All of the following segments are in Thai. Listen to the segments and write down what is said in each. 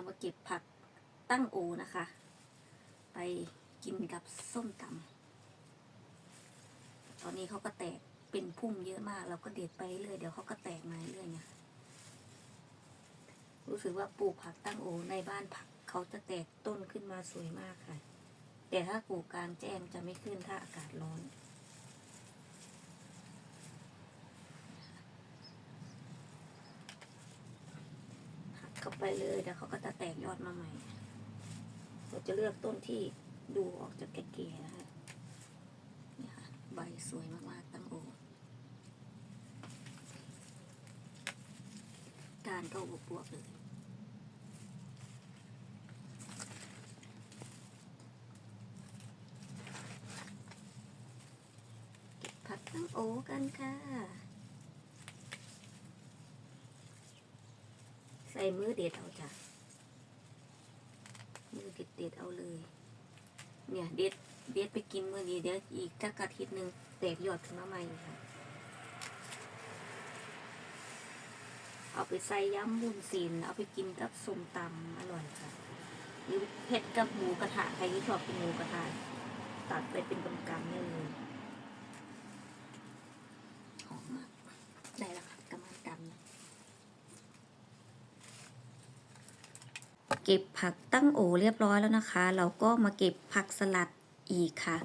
เรามาเก็บผักตั้งโอนะคะ ไปกินกับส้มตำตอนนี้เขาก็แตกเป็นพุ่มเยอะมาก เราก็เด็ดไปเรื่อยเดี๋ยวเขาก็แตกมาเรื่อยเนี่ยรู้สึกว่าปลูกผักตั้งโอในบ้านผักเขาจะแตกต้นขึ้นมาสวยมากค่ะ แต่ถ้าปลูกกลางแจ้งจะไม่ขึ้นถ้าอากาศร้อน หักเข้า ไปเลยเดี๋ยวเขาก็จะแตกยอดมาใหม่เราจะเลือกต้นที่ดูออกจากแก่ๆนะคะนี่ค่ะใบสวยมากๆตั้งโอการก็อวบๆเลยผักตั้งโอกันค่ะ ส่มือเด็ดเอาจ้ะมือเด็ดเด็ดเอาเลย เนี่ยเด็ดเด็ดไปกินมือนี้เดี๋ยวอีกสักอาทิตย์หนึ่งแตกยอดขึ้นมาใหม่ค่ะ เอาไปใส่ย้ำบุญศีลเอาไปกินกับส้มตำอร่อยค่ะหรือเผ็ดกับหมูกระทะใครที่ชอบกินหมูกระทะตัดไปเป็นกำกำเนี่ยเลยหอมมาก ได้แล้วค่ะกำลังดำ เก็บผักตั้งโอเรียบร้อยแล้วนะคะ เราก็มาเก็บผักสลัดอีกค่ะ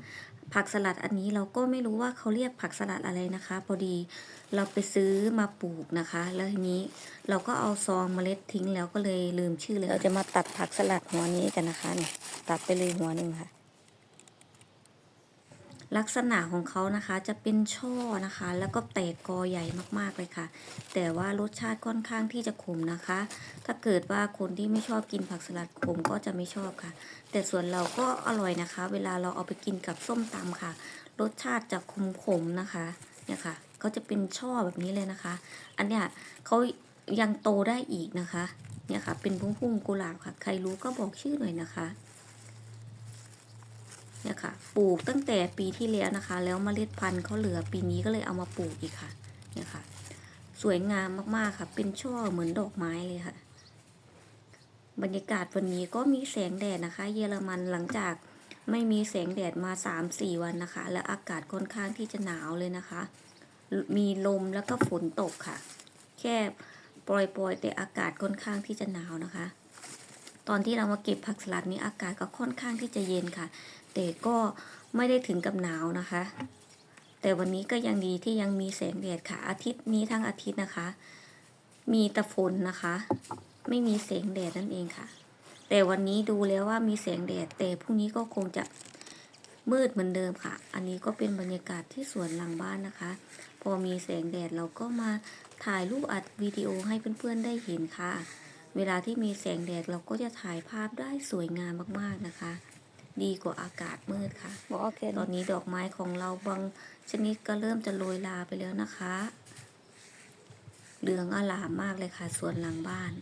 ผักสลัดอันนี้เราก็ไม่รู้ว่าเขาเรียกผักสลัดอะไรนะคะ พอดีเราไปซื้อมาปลูกนะคะ แล้วทีนี้เราก็เอาซองเมล็ดทิ้งแล้วก็เลยลืมชื่อเลยเราจะมาตัดผักสลัดหัวนี้กันนะคะเนี่ยตัดไปเลยหัวหนึ่งค่ะ ลักษณะของเขานะคะจะเป็นช่อนะคะ แล้วก็แตกกอใหญ่มากๆเลยค่ะ แต่ว่ารสชาติค่อนข้างที่จะขมนะคะ ถ้าเกิดว่าคนที่ไม่ชอบกินผักสลัดขมก็จะไม่ชอบค่ะ แต่ส่วนเราก็อร่อยนะคะ เวลาเราเอาไปกินกับส้มตำค่ะ รสชาติจะขมๆนะคะเนี่ยค่ะเขาจะเป็นช่อแบบนี้เลยนะคะ อันเนี้ยเขายังโตได้อีกนะคะ เนี่ยค่ะ เป็นพุ่งๆกุหลาบค่ะ ใครรู้ก็บอกชื่อหน่อยนะคะ เนี่ยค่ะ ปลูกตั้งแต่ปีที่แล้วนะคะ แล้วเมล็ดพันธุ์เขาเหลือปีนี้ก็เลยเอามาปลูกอีกค่ะ เนี่ยค่ะ สวยงามมากๆค่ะ เป็นช่อเหมือนดอกไม้เลยค่ะ บรรยากาศวันนี้ก็มีแสงแดดนะคะ เยอรมันหลังจากไม่มีแสงแดดมา 3-4 วันนะคะ และอากาศค่อนข้างที่จะหนาวเลยนะคะ มีลมแล้วก็ฝนตกค่ะ แค่ปล่อยๆแต่อากาศค่อนข้างที่จะหนาวนะคะ ตอนที่เรามาเก็บผักสลัดนี้อากาศก็ค่อนข้างที่จะเย็นค่ะ แต่ก็ไม่ได้ถึงกับหนาวนะคะ แต่วันนี้ก็ยังดีที่ยังมีแสงแดดค่ะ อาทิตย์นี้ทั้งอาทิตย์นะคะ มีแต่ฝนนะคะ ไม่มีแสงแดดนั่นเองค่ะ แต่วันนี้ดูแล้วว่ามีแสงแดด แต่พรุ่งนี้ก็คงจะมืดเหมือนเดิมค่ะ อันนี้ก็เป็นบรรยากาศที่สวนหลังบ้านนะคะ พอมีแสงแดดเราก็มาถ่ายรูปอัดวิดีโอให้เพื่อนๆได้เห็นค่ะ เวลาที่มีแสงแดดเราก็จะถ่ายภาพได้สวยงามมากๆนะคะ ดีกว่าอากาศมืดค่ะบอกโอเคตอนนี้ดอกไม้ของเราบางชนิดก็เริ่มจะโรยลาไปแล้วนะคะ เหลืองอลามมากเลยค่ะสวนหลังบ้าน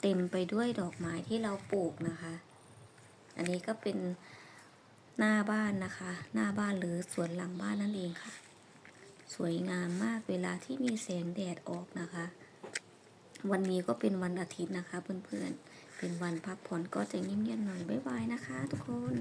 เต็มไปด้วยดอกไม้ที่เราปลูกนะคะ อันนี้ก็เป็นหน้าบ้านนะคะ หน้าบ้านหรือสวนหลังบ้านนั่นเองค่ะ สวยงามมากเวลาที่มีแสงแดดออกนะคะ วันนี้ก็เป็นวันอาทิตย์นะคะเพื่อนๆ เป็นวันพักผ่อนก็จะเงียบๆหน่อยบ๊ายบายนะคะทุกคน